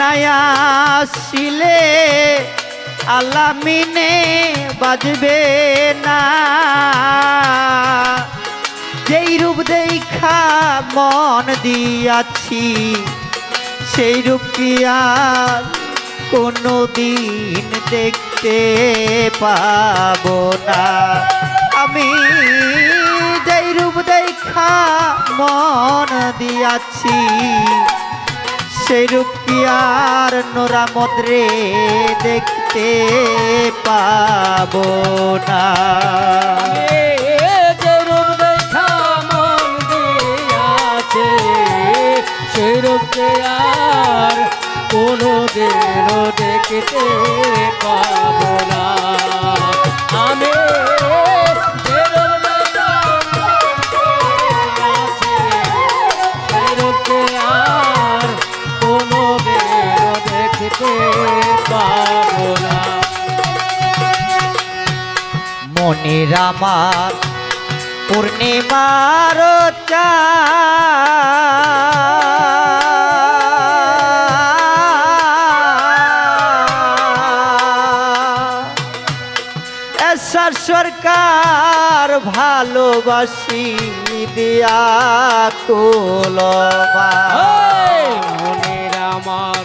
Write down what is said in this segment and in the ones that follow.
নায়া শিলে আলামিনে বাজবে না। যেই রূপ দেখা মন দিয়াছি, সেই রূপ কি আর কোনো দিন দেখতে পাব না। আমি যেই রূপ দেখা মন দিয়াছি সেই রূপ কি আর নোরা মদ্রে দেখতে পাব না এ রূপ দেখা সেই রূপকে আর কোনো দিনও দেখতে দেখতে পাবো না মনের আমার পূর্ণিমার এসার সরকার ভালোবাসি দিয়া কোলবা মনের আমার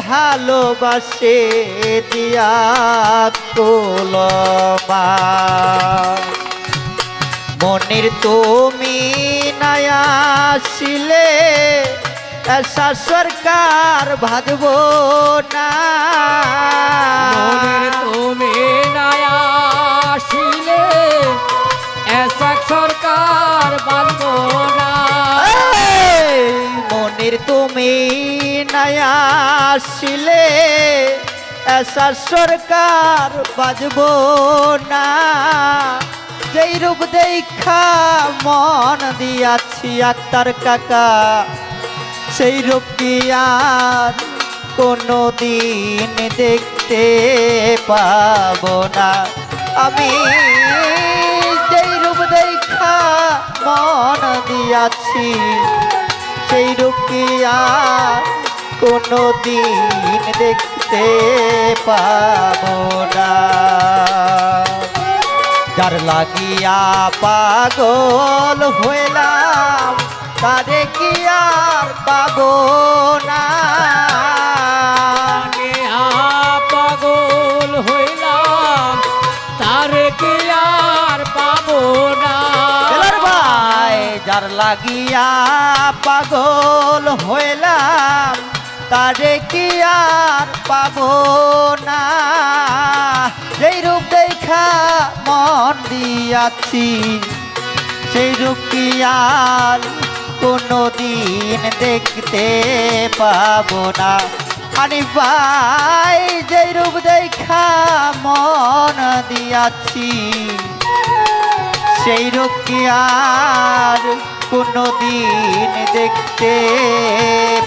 ভালোবাসে দিয়া কোলমা মনের তুমি নায়াসিলে এসা সরকার ভাগব না। মনের তুমি নায়াসিলে এসব সরকার বাঁধব না। মনের তুমি নায়াসিলে এসা সরকার বাজব না। যেই রূপ দেখা মন দিয়াছি আক্তার কাকা, সেই রূপ কি আর কোনো দিন দেখতে পাব না। আমি যেই রূপ দেখা মন দিয়াছি, সেই রূপ কি আর কোনো দিন দেখতে পাবো না। যার লাগিয়া পাগল হইলাম তারে কি আর পাবো না? পাগল হইলাম তার কি আর পাবো না? ভাই যার লাগিয়া পাগল হইলাম তারে কি আর পাবো না? যেই রূপ দেখা মন দিয়াছি, সেই রূপ কি আর কোনো দিন দেখতে পাবো না? আনি ভাই, যেই রূপ দেখা মন দিয়াছি, সেই রূপ কি আর কোনো দিন দেখতে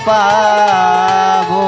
পাবো।